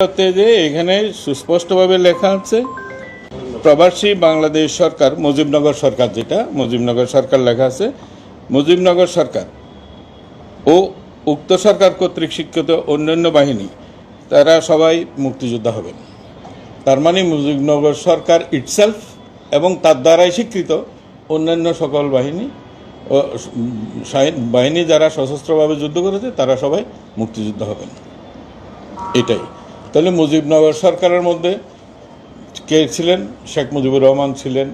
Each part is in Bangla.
যে এখানে সুস্পষ্টভাবে লেখা আছে, প্রবাসী বাংলাদেশ সরকার, মুজিবনগর সরকার যেটা, মুজিবনগর সরকার লেখা আছে, মুজিবনগর সরকার ও উক্ত সরকার কর্তৃক শিক্ষিত অন্যান্য বাহিনী, তারা সবাই মুক্তিযোদ্ধা হবেন। তার মানে মুজিবনগর সরকার ইটসেলফ এবং তার দ্বারাই স্বীকৃত অন্যান্য সকল বাহিনী ও বাহিনী যারা সশস্ত্রভাবে যুদ্ধ করেছে, তারা সবাই মুক্তিযোদ্ধা হবেন। এটাই। তাহলে মুজিবনগর সরকারের মধ্যে কে ছিলেন? শেখ মুজিবুর রহমান ছিলেন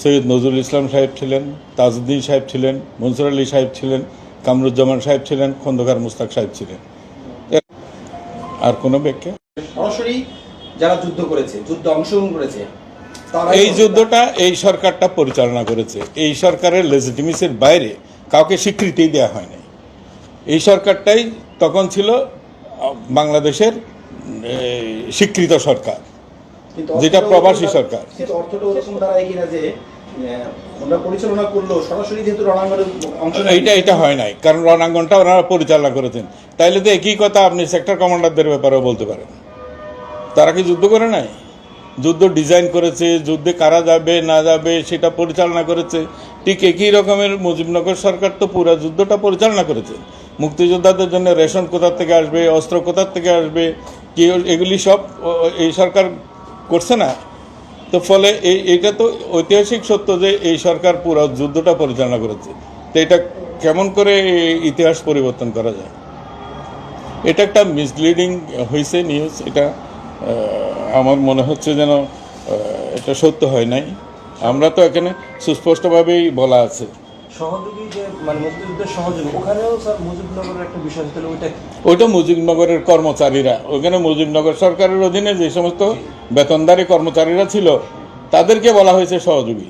সৈয়দ নজরুল ইসলাম সাহেব ছিলেন তাজউদ্দিন সাহেব ছিলেন মনসুর আলী সাহেব ছিলেন কামরুজ্জামান সাহেব ছিলেন খন্দকার মুস্তাক সাহেব ছিলেন। আর কোনো ব্যাখ্যা সরাসরি যারা যুদ্ধ করেছে যুদ্ধে অংশগ্রহণ করেছে এই যুদ্ধটা এই সরকারটা পরিচালনা করেছে। এই সরকারের লেজিটিমেসির বাইরে কাউকে স্বীকৃতি দেওয়া হয়নি। এই সরকারটাই তখন ছিল বাংলাদেশের স্বীকৃত সরকার যেটা প্রবাসী সরকার। এইটা এটা হয় নাই কারণ রণাঙ্গনটা ওনারা পরিচালনা করেছেন। তাইলে তো একই কথা আপনি সেক্টর কমান্ডারদের ব্যাপারেও বলতে পারেন। তারা কি যুদ্ধ করে নাই? যুদ্ধ ডিজাইন করেছে যুদ্ধে কারা যাবে না যাবে সেটা পরিচালনা করেছে। ঠিক একই রকমের মুজিবনগর সরকার তো পুরো যুদ্ধটা পরিচালনা করেছে। মুক্তিযোদ্ধাদের জন্য রেশন কোথার থেকে আসবে অস্ত্র কোথার থেকে আসবে কি এগুলি সব এই সরকার করছে না, তো ফলে এই এটা তো ঐতিহাসিক সত্য যে এই সরকার পুরো যুদ্ধটা পরিচালনা করেছে। তো এটা কেমন করে ইতিহাস পরিবর্তন করা যায়? এটা একটা মিসলিডিং হয়েছে নিউজ এটা আমার মনে হচ্ছে যেন এটা সত্য হয় নাই। আমরা তো এখানে সুস্পষ্টভাবেই বলা আছে। সহযোগী যে মানে মুক্তিযুদ্ধের সহযোগী ওখানেও স্যার মুজিবনগরের একটা বিষয় তাহলে ওইটা ওইটা মুজিবনগরের কর্মচারীরা ওখানে মুজিবনগর সরকারের অধীনে যে সমস্ত বেতনদারী কর্মচারীরা ছিল তাদেরকে বলা হয়েছে সহযোগী।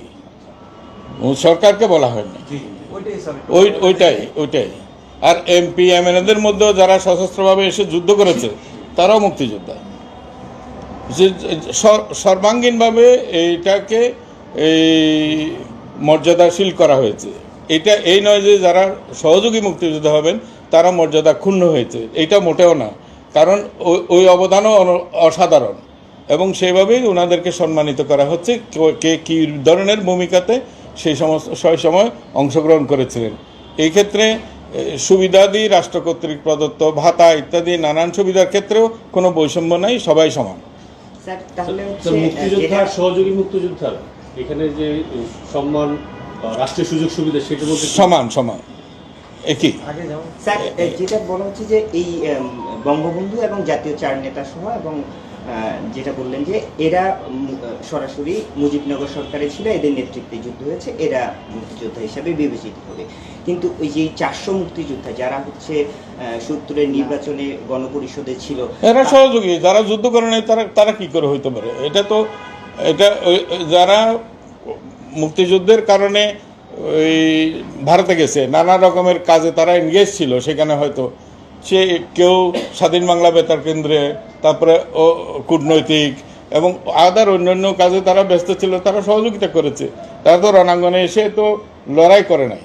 সরকারকে বলা হয়নি। ওই ওইটাই ওইটাই। আর এমপি এমএলএদের মধ্যেও যারা সশস্ত্রভাবে এসে যুদ্ধ করেছে তারাও মুক্তিযোদ্ধা। যে সর- সর্বাঙ্গীনভাবে এইটাকে এই মর্যাদাশীল করা হয়েছে। এটা এই নয় যে যারা সহযোগী মুক্তিযোদ্ধা হবেন তারা মর্যাদা ক্ষুণ্ণ হয়েছে। এটা মোটেও না। কারণ ওই- ওই অবদানও অসাধারণ। এবং সেইভাবেই ওনাদেরকে সম্মানিত করা হচ্ছে। কে- কে ধরনের ভূমিকাতে সেই সমস্ত সেই সময় অংশগ্রহণ করেছিলেন। এই ক্ষেত্রে সুবিধাদি রাষ্ট্র কর্তৃক প্রদত্ত ভাতা ইত্যাদি নানান সুবিধার ক্ষেত্রেও কোনো বৈষম্য নাই সবাই সমান। মুক্তিযোদ্ধা সহযোগী মুক্তিযোদ্ধা এখানে যে সম্মান রাষ্ট্রীয় সুযোগ সুবিধা সেটার মধ্যে সমান সমান। একই। স্যার যেটা বলা হচ্ছে যে এই বঙ্গবন্ধু এবং জাতীয় চার নেতা সহ এবং যেটা বললেন যে এরা সরাসরি মুজিবনগর সরকারে ছিল এদের নেতৃত্বে যুদ্ধ হয়েছে এরা মুক্তিযোদ্ধা হিসাবে বিবেচিত হবে। কিন্তু ওই যে চারশো মুক্তিযোদ্ধা যারা হচ্ছে সত্তরের নির্বাচনে গণপরিষদে ছিল এরা সহযোগী। যারা যুদ্ধ করে নাই তারা তারা কি করে হইতে পারে? এটা তো এটা যারা মুক্তিযুদ্ধের কারণে ওই ভারতে গেছে, নানা রকমের কাজে তারা এনগেজ ছিল, সেখানে হয়তো সে কেউ স্বাধীন বাংলা বেতার কেন্দ্রে, তারপরে ও কূটনৈতিক এবং আদার অন্যান্য কাজে তারা ব্যস্ত ছিল, তারা সহযোগিতা করেছে। তারা তো রণাঙ্গনে এসে তো লড়াই করে নাই।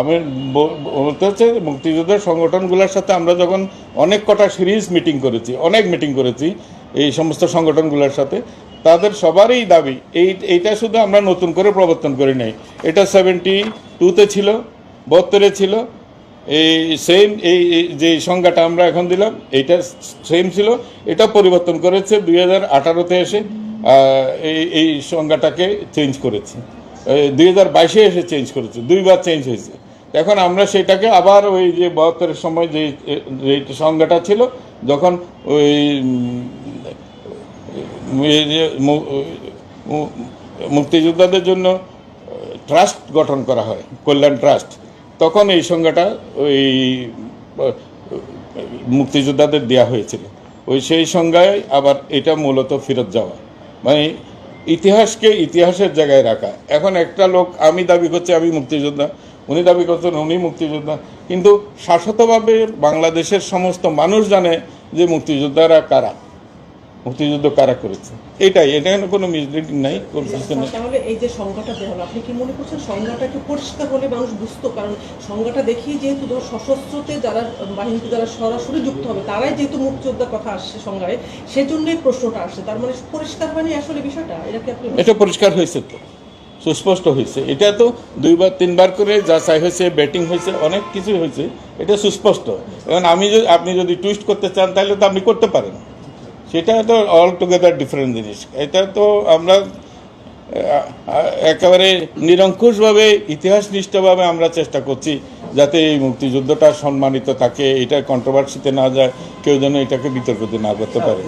আমি বলতে হচ্ছে মুক্তিযোদ্ধার সংগঠনগুলোর সাথে আমরা যখন অনেক কটা সিরিজ মিটিং করেছি, অনেক মিটিং করেছি, এই সমস্ত সংগঠনগুলোর সাথে তাদের সবারই দাবি, এই, এইটা শুধু আমরা নতুন করে প্রবর্তন করি নাই। এটা সেভেন্টি টুতে ছিল, বত্তরে ছিল। এই সেম এই যে সংজ্ঞাটা আমরা এখন দিলাম, এইটা সেম ছিল। এটা পরিবর্তন করেছে দুই হাজার আঠারোতে এসে এই এই সংজ্ঞাটাকে চেঞ্জ করেছে। দুই হাজার বাইশে এসে চেঞ্জ করেছে, দুইবার চেঞ্জ হয়েছে। এখন আমরা সেটাকে আবার ওই যে বাহাত্তরের সময় যে সংজ্ঞাটা ছিল, যখন ওই মুক্তিযোদ্ধাদের জন্য ট্রাস্ট গঠন করা হয়, কল্যাণ ট্রাস্ট। তখন এই সংজ্ঞাটা ওই মুক্তিযোদ্ধাদের দেওয়া হয়েছিল। ওই সেই সংজ্ঞায় আবার এটা মূলত ফেরত যাওয়া। মানে ইতিহাসকে ইতিহাসের জায়গায় রাখা। এখন একটা লোক, আমি দাবি করছি আমি মুক্তিযোদ্ধা, উনি দাবি করছেন উনি মুক্তিযোদ্ধা। কিন্তু শাশ্বতভাবে বাংলাদেশের সমস্ত মানুষ জানে যে মুক্তিযোদ্ধারা কারা। মুক্তিযুদ্ধ কারা করেছে? এটাই এটা কোনো মিসলিডিং নাই কোনো কিছু নেই। তাহলে এই যে সংজ্ঞাটা দেওয়া হলো আপনি কি মনে করছেন সংজ্ঞাটা কি পরিষ্কার হলে মানুষ বুঝতো? কারণ সংজ্ঞাটা দেখিয়ে যেহেতু ধরো সশস্ত্রতে যারা বাহিনীতে যারা সরাসরি যুক্ত হবে তারাই যেহেতু মুক্তিযোদ্ধার কথা আসছে সংজ্ঞায় সেজন্যই প্রশ্নটা আসছে। তার মানে পরিষ্কার হয়নি আসলে বিষয়টা? এটা কি আপনি এটা পরিষ্কার হয়েছে তো সুস্পষ্ট হয়েছে। এটা তো দুইবার তিনবার করে যাচাই হয়েছে ব্যাটিং হয়েছে অনেক কিছু হয়েছে এটা সুস্পষ্ট। এখন আমি যদি আপনি যদি টুইস্ট করতে চান তাহলে তো আপনি করতে পারেন। সেটা তো অল টুগেদার ডিফারেন্ট জিনিস। এটা তো আমরা একেবারে নিরঙ্কুশভাবে ইতিহাস নিষ্ঠভাবে আমরা চেষ্টা করছি যাতে এই মুক্তিযুদ্ধটা সম্মানিত থাকে, এটা কন্ট্রোভার্সিতে না যায়, কেউ যেন এটাকে বিতর্কিত না করতে পারে।